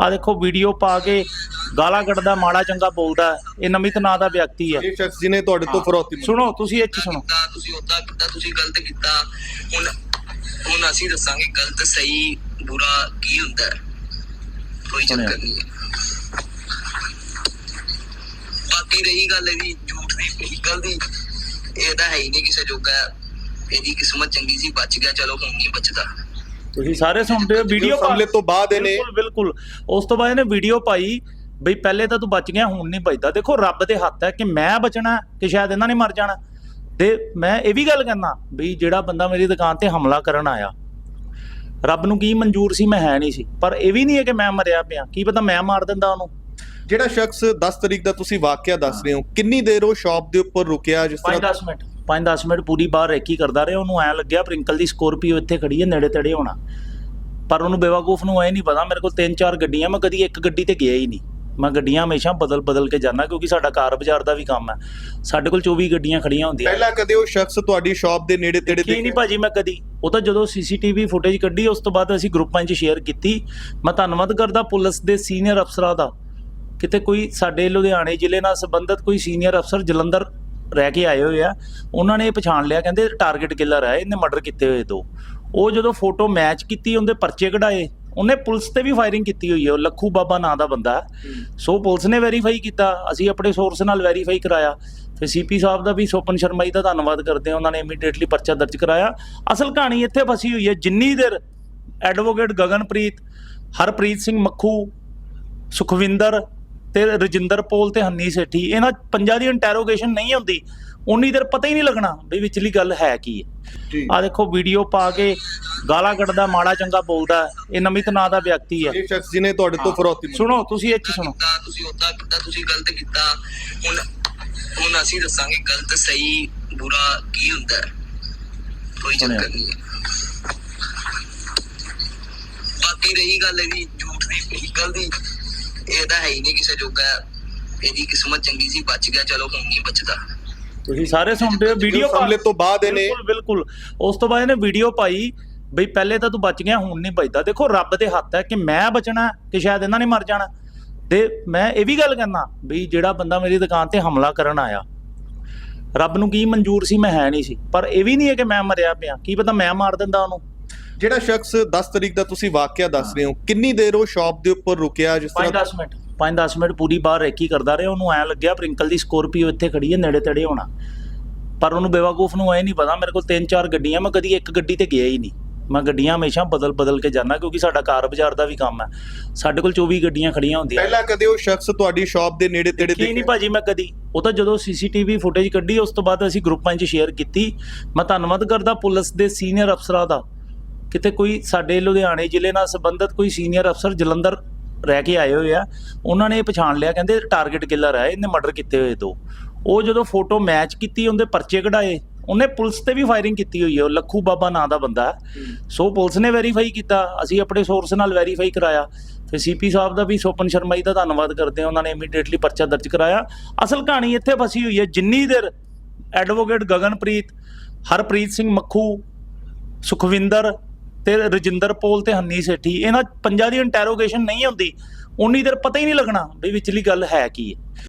ਆ ਦੇਖੋ ਵੀਡੀਓ ਪਾ ਕੇ ਗਾਲਾਂ ਕੱਢਦਾ ਮਾੜਾ ਚੰਗਾ ਬੋਲਦਾ ਇਹ ਨਮਿਤ ਨਾਂ ਦਾ ਵਿਅਕਤੀ ਹੈ। ਇਹ ਸ਼ਖਸ ਜੀ ਨੇ ਤੁਹਾਡੇ ਤੋਂ ਫਰੋਤੀ ਮੰਗੀ। ਸੁਣੋ ਤੁਸੀਂ ਇਹ ਚ ਸੁਣੋ। ਕੀਤਾ ਤੁਸੀਂ ਉਦਾਂ ਕੀਤਾ ਤੁਸੀਂ ਗਲਤ ਕੀਤਾ ਹੁਣ ਹੁਣ ਅਸੀਂ ਦੱਸਾਂਗੇ ਗਲਤ ਸਹੀ ਬੁਰਾ ਕੀ ਹੁੰਦਾ ਹੈ। ਕੋਈ। ਚੱਕਰ ਨਹੀਂ ਹੈ। ਬਾਕੀ ਰਹੀ ਗੱਲ ਇਹਦੀ ਝੂਠ ਦੀ ਨਿਕਲ ਦੀ। ਇਹ ਤਾਂ ਹੈ ਹੀ ਨਹੀਂ ਕਿਸੇ ਜੋਗਾ ਇਹਦੀ ਕਿਸਮਤ ਚੰਗੀ ਸੀ ਬਚ ਗਿਆ ਚਲੋ ਹੁਣ ਨਹੀਂ ਬਚਦਾ। ਤੁਸੀਂ ਸਾਰੇ ਸੁਣਦੇ ਹੋ ਵੀਡੀਓ ਹਮਲੇ ਤੋਂ ਬਾਅਦ ਇਹਨੇ ਬਿਲਕੁਲ ਬਿਲਕੁਲ। ਉਸ ਤੋਂ ਬਾਅਦ ਇਹਨੇ ਵੀਡੀਓ ਪਾਈ ਬਈ ਪਹਿਲੇ ਤਾਂ ਤੂੰ ਬਚ ਗਿਆ ਹੁਣ ਨਹੀਂ ਬਚਦਾ ਦੇਖੋ ਰੱਬ ਦੇ ਹੱਥ ਹੈ ਕਿ ਮੈਂ ਬਚਣਾ ਕਿ ਸ਼ਾਇਦ ਇਹਨਾਂ ਨੇ ਮਰ ਜਾਣਾ। ਤੇ ਮੈਂ ਇਹ ਵੀ ਗੱਲ ਕਹਿੰਦਾ ਬਈ ਜਿਹੜਾ ਬੰਦਾ ਮੇਰੀ ਦੁਕਾਨ ਤੇ ਹਮਲਾ ਕਰਨ ਆਇਆ ਰੱਬ ਨੂੰ ਕੀ ਮਨਜ਼ੂਰ ਸੀ ਮੈਂ ਹੈ ਨਹੀਂ ਸੀ। ਪਰ ਇਹ ਵੀ ਨਹੀਂ ਹੈ ਕਿ ਮੈਂ ਮਰਿਆ ਪਿਆ। ਕੀ ਪਤਾ ਮੈਂ ਮਾਰ ਦਿੰਦਾ ਉਹਨੂੰ। ਜਿਹੜਾ ਸ਼ਖਸ 10 ਤਰੀਕ ਦਾ ਤੁਸੀਂ ਵਾਕਿਆ ਦੱਸ ਰਹੇ ਹੋ ਕਿੰਨੀ ਦੇਰ ਉਹ ਸ਼ਾਪ ਦੇ ਉੱਪਰ ਰੁਕਿਆ ਜਿਸ ਤਰ੍ਹਾਂ 5-10 ਮਿੰਟ। 5-10 ਮਿੰਟ ਪੂਰੀ ਬਾਹਰ ਰੇਕੀ ਕਰਦਾ ਰਿਹਾ ਉਹਨੂੰ ਐ ਲੱਗਿਆ ਪ੍ਰਿੰਕਲ ਦੀ ਸਕੋਰਪੀਓ ਇੱਥੇ ਖੜੀ ਹੈ ਨੇੜੇ ਤੇੜੇ ਹੋਣਾ। ਪਰ ਉਹਨੂੰ ਬੇਵਕੂਫ ਨੂੰ ਐ ਨਹੀਂ ਪਤਾ ਮੇਰੇ ਕੋਲ ਤਿੰਨ ਚਾਰ ਗੱਡੀਆਂ ਮੈਂ ਕਦੀ ਇੱਕ ਗੱਡੀ ਤੇ ਗਿਆ ਹੀ ਨਹੀਂ। ਮੈਂ ਗੱਡੀਆਂ ਹਮੇਸ਼ਾ ਬਦਲ ਬਦਲ ਕੇ ਜਾਂਦਾ ਕਿਉਂਕਿ ਸਾਡਾ ਕਾਰ ਬਾਜ਼ਾਰ ਦਾ ਵੀ ਕੰਮ ਹੈ। ਸਾਡੇ ਕੋਲ 24 ਗੱਡੀਆਂ ਖੜੀਆਂ ਹੁੰਦੀਆਂ। ਪਹਿਲਾਂ ਕਦੇ ਉਹ ਸ਼ਖਸ ਤੁਹਾਡੀ ਸ਼ਾਪ ਦੇ ਨੇੜੇ ਤੇੜੇ ਕੀ ਨਹੀਂ ਭਾਜੀ ਮੈਂ ਕਦੀ। ਉਹ ਤਾਂ ਜਦੋਂ ਸੀਸੀਟੀਵੀ ਫੁਟੇਜ ਕੱਢੀ ਉਸ ਤੋਂ ਬਾਅਦ ਅਸੀਂ ਗਰੁੱਪਾਂ 'ਚ ਸ਼ੇਅਰ ਕੀਤੀ। ਮੈਂ ਧੰਨਵਾਦ ਕਰਦਾ ਪੁਲਿਸ ਦੇ ਸੀਨੀਅਰ ਅਫਸਰਾਂ ਦਾ। ਕਿਤੇ ਕੋਈ ਸਾਡੇ ਲੁਧਿਆਣੇ ਜ਼ਿਲ੍ਹੇ ਨਾਲ ਸੰਬੰਧਿਤ ਕੋਈ ਸੀਨੀਅਰ ਅਫਸਰ ਜਲੰਧਰ ਰਹਿ ਕੇ ਆਏ ਹੋਏ ਆ। ਉਹਨਾਂ ਨੇ ਇਹ ਪਛਾਣ ਲਿਆ ਕਹਿੰਦੇ ਟਾਰਗੇਟ ਕਿਲਰ ਹੈ ਇਹਨੇ ਮਰਡਰ ਕੀਤੇ ਹੋਏ ਦੋ। ਉਹ ਜਦੋਂ ਫੋਟੋ ਮੈਚ ਕੀਤੀ ਉਹਦੇ ਪਰਚੇ ਕਢਾਏ ਉਹਨੇ ਪੁਲਿਸ ਤੇ ਵੀ ਫਾਇਰਿੰਗ ਕੀਤੀ ਹੋਈ ਹੈ ਉਹ ਲੱਖੂ ਬਾਬਾ ਨਾਂ ਦਾ ਬੰਦਾ। ਸੋ ਪੁਲਿਸ ਨੇ ਵੈਰੀਫਾਈ ਕੀਤਾ ਅਸੀਂ ਆਪਣੇ ਸੋਰਸ ਨਾਲ ਵੈਰੀਫਾਈ ਕਰਾਇਆ। ਫਿਰ ਸੀਪੀ ਸਾਹਿਬ ਦਾ ਵੀ ਸੋਪਨ ਸ਼ਰਮਾ ਜੀ ਦਾ ਧੰਨਵਾਦ ਕਰਦੇ ਹਾਂ ਉਹਨਾਂ ਨੇ ਇਮੀਡੀਏਟਲੀ ਪਰਚਾ ਦਰਜ ਕਰਾਇਆ। ਅਸਲ ਕਹਾਣੀ ਇੱਥੇ ਫਸੀ ਹੋਈ ਹੈ ਜਿੰਨੀ ਦੇਰ ਐਡਵੋਕੇਟ ਗਗਨਪ੍ਰੀਤ ਹਰਪ੍ਰੀਤ ਸਿੰਘ ਮੱਖੂ ਸੁਖਵਿੰਦਰ ਤੇ ਰਜਿੰਦਰ ਪੋਲ ਤੇ ਹੰਨੀ ਸੇਠੀ ਇਹਨਾਂ ਪੰਜਾਂ ਦੀ ਇੰਟਰੋਗੇਸ਼ਨ ਨਹੀਂ ਹੁੰਦੀ। ਉਨੀ ਦੇਰ ਪਤਾ ਹੀ ਨਹੀਂ ਲੱਗਣਾ ਵੀ ਵਿਚਲੀ ਗੱਲ ਹੈ ਕੀ ਹੈ। ਆ ਦੇਖੋ ਵੀਡੀਓ ਪਾ ਕੇ ਗਾਲਾਂ ਕੱਢਦਾ ਮਾੜਾ ਚੰਗਾ ਬੋਲਦਾ ਇਹ ਨਮਿਤ ਨਾਂ ਦਾ ਵਿਅਕਤੀ ਹੈ। ਇਹ ਸ਼ਖਸ ਜੀ ਨੇ ਤੁਹਾਡੇ ਤੋਂ ਫਰੋਤੀ ਸੁਣੋ ਤੁਸੀਂ ਇਹ ਚ ਸੁਣੋ। ਤੁਸੀਂ ਉਦਾਂ ਕੀਤਾ ਤੁਸੀਂ ਗਲਤ ਕੀਤਾ। ਹੁਣ ਹੁਣ ਅਸੀਂ ਦੱਸਾਂਗੇ ਗਲਤ ਸਹੀ ਬੁਰਾ ਕੀ ਹੁੰਦਾ ਹੈ। ਕੋਈ। ਚੱਕਰ ਨਹੀਂ ਬਾਕੀ ਰਹੀ ਗੱਲ ਇਹਦੀ ਝੂਠ ਦੀ ਤਾਂ ਹੈ ਹੀ ਨਹੀਂ ਕਿਸੇ ਜੋਗਾ। ਇਹਦੀ ਕਿਸਮਤ ਚੰਗੀ ਸੀ ਬਚ ਗਿਆ ਚਲੋ ਹੁਣ ਨਹੀਂ ਬਚਦਾ। ਤੁਸੀਂ ਸਾਰੇ ਸੁਣਦੇ ਹੋ ਵੀਡੀਓ ਹਮਲੇ ਤੋਂ ਬਾਅਦ ਇਹਨੇ। ਬਿਲਕੁਲ ਬਿਲਕੁਲ। ਉਸ ਤੋਂ ਬਾਅਦ ਇਹਨੇ ਵੀਡੀਓ ਪਾਈ ਬਈ ਪਹਿਲੇ ਤਾਂ ਤੂੰ ਬਚ ਗਿਆ ਹੁਣ ਨਹੀਂ ਬਚਦਾ। ਦੇਖੋ ਰੱਬ ਦੇ ਹੱਥ ਹੈ ਕਿ ਮੈਂ ਬਚਣਾ ਕਿ ਸ਼ਾਇਦ ਇਹਨਾਂ ਨੇ ਮਰ ਜਾਣਾ। ਤੇ ਮੈਂ ਇਹ ਵੀ ਗੱਲ ਕਹਿੰਦਾ ਬਈ ਜਿਹੜਾ ਬੰਦਾ ਮੇਰੀ ਦੁਕਾਨ ਤੇ ਹਮਲਾ ਕਰਨ ਆਇਆ ਰੱਬ ਨੂੰ ਕੀ ਮਨਜ਼ੂਰ ਸੀ ਮੈਂ ਹੈ ਨਹੀਂ ਸੀ। ਪਰ ਇਹ ਵੀ ਨਹੀਂ ਹੈ ਕਿ ਮੈਂ ਮਰਿਆ ਪਿਆ। ਕੀ ਪਤਾ ਮੈਂ ਮਾਰ ਦਿੰਦਾ ਉਹਨੂੰ। ਜਿਹੜਾ ਸ਼ਖਸ 10 ਤਰੀਕ ਦਾ ਤੁਸੀਂ ਵਾਕਿਆ ਦੱਸ ਰਹੇ ਹੋ ਕਿੰਨੀ ਦੇਰ ਉਹ ਸ਼ਾਪ ਦੇ ਉੱਪਰ ਰੁਕਿਆ ਜਿਸ ਤਰ੍ਹਾਂ 5-10 ਮਿੰਟ। 5-10 ਮਿੰਟ ਪੂਰੀ ਬਾਹਰ ਰੇਕੀ ਕਰਦਾ ਰਿਹਾ ਉਹਨੂੰ ਐ ਲੱਗਿਆ ਪ੍ਰਿੰਕਲ ਦੀ ਸਕੋਰਪੀਓ ਇੱਥੇ ਖੜੀ ਹੈ ਨੇੜੇ ਤੇੜੇ ਹੋਣਾ। ਪਰ ਉਹਨੂੰ ਬੇਵਕੂਫ ਨੂੰ ਐ ਨਹੀਂ ਪਤਾ ਮੇਰੇ ਕੋਲ ਤਿੰਨ ਚਾਰ ਗੱਡੀਆਂ ਮੈਂ ਕਦੀ ਇੱਕ ਗੱਡੀ ਤੇ ਗਿਆ ਹੀ ਨਹੀਂ। ਮੈਂ ਗੱਡੀਆਂ ਹਮੇਸ਼ਾ ਬਦਲ ਬਦਲ ਕੇ ਜਾਂਦਾ ਕਿਉਂਕਿ ਸਾਡਾ ਕਾਰ ਬਾਜ਼ਾਰ ਦਾ ਵੀ ਕੰਮ ਹੈ। ਸਾਡੇ ਕੋਲ 24 ਗੱਡੀਆਂ ਖੜੀਆਂ ਹੁੰਦੀਆਂ। ਪਹਿਲਾਂ ਕਦੇ ਉਹ ਸ਼ਖਸ ਤੁਹਾਡੀ ਸ਼ਾਪ ਦੇ ਨੇੜੇ ਤੇੜੇ ਕੀ ਨਹੀਂ ਭਾਜੀ ਮੈਂ ਕਦੀ। ਉਹ ਤਾਂ ਜਦੋਂ ਸੀਸੀਟੀਵੀ ਫੁਟੇਜ ਕੱਢੀ ਉਸ ਤੋਂ ਬਾਅਦ ਅਸੀਂ ਗਰੁੱਪਾਂ 'ਚ ਸ਼ੇਅਰ ਕੀਤੀ। ਮੈਂ ਧੰਨਵਾਦ ਕਰਦਾ ਪੁਲਿਸ ਦੇ ਸੀਨੀਅਰ ਅਫਸਰਾਂ ਦਾ। ਕਿਤੇ ਕੋਈ ਸਾਡੇ ਲੁਧਿਆਣੇ ਜ਼ਿਲ੍ਹੇ ਨਾਲ ਸੰਬੰਧਿਤ ਕੋਈ ਸੀਨੀਅਰ ਅਫਸਰ ਜਲੰਧਰ ਰਹਿ ਕੇ ਆਏ ਹੋਏ ਆ। ਉਹਨਾਂ ਨੇ ਇਹ ਪਛਾਣ ਲਿਆ ਕਹਿੰਦੇ ਟਾਰਗੇਟ ਕਿਲਰ ਹੈ ਇਹਨੇ ਮਰਡਰ ਕੀਤੇ ਹੋਏ ਦੋ। ਉਹ ਜਦੋਂ ਫੋਟੋ ਮੈਚ ਕੀਤੀ ਉਹਦੇ ਪਰਚੇ ਕਢਾਏ ਉਹਨੇ ਪੁਲਿਸ ਤੇ ਵੀ ਫਾਇਰਿੰਗ ਕੀਤੀ ਹੋਈ ਹੈ ਉਹ ਲੱਖੂ ਬਾਬਾ ਨਾਂ ਦਾ ਬੰਦਾ। ਹੈ। ਸੋ ਪੁਲਿਸ ਨੇ ਵੈਰੀਫਾਈ ਕੀਤਾ ਅਸੀਂ ਆਪਣੇ ਸੋਰਸ ਨਾਲ ਵੈਰੀਫਾਈ ਕਰਾਇਆ। ਫਿਰ ਸੀਪੀ ਸਾਹਿਬ ਦਾ ਵੀ ਸੋਪਨ ਸ਼ਰਮਾ ਜੀ ਦਾ ਧੰਨਵਾਦ ਕਰਦੇ ਹਾਂ ਉਹਨਾਂ ਨੇ ਇਮੀਡੀਏਟਲੀ ਪਰਚਾ ਦਰਜ ਕਰਾਇਆ। ਅਸਲ ਕਹਾਣੀ ਇੱਥੇ ਫਸੀ ਹੋਈ ਹੈ ਜਿੰਨੀ ਦੇਰ ਐਡਵੋਕੇਟ ਗਗਨਪ੍ਰੀਤ ਹਰਪ੍ਰੀਤ ਸਿੰਘ ਮੱਖੂ ਸੁਖਵਿੰਦਰ ਤੇ ਰਜਿੰਦਰ ਪੋਲ ਤੇ ਹੰਨੀ ਸੇਠੀ, ਇਹਨਾਂ ਪੰਜਾਂ ਦੀ ਇੰਟਰੋਗੇਸ਼ਨ ਨਹੀਂ ਹੁੰਦੀ, ਉਨੀ ਦੇਰ ਪਤਾ ਹੀ ਨਹੀਂ ਲੱਗਣਾ ਵੀ ਵਿਚਲੀ ਗੱਲ ਹੈ ਕੀ ਹੈ।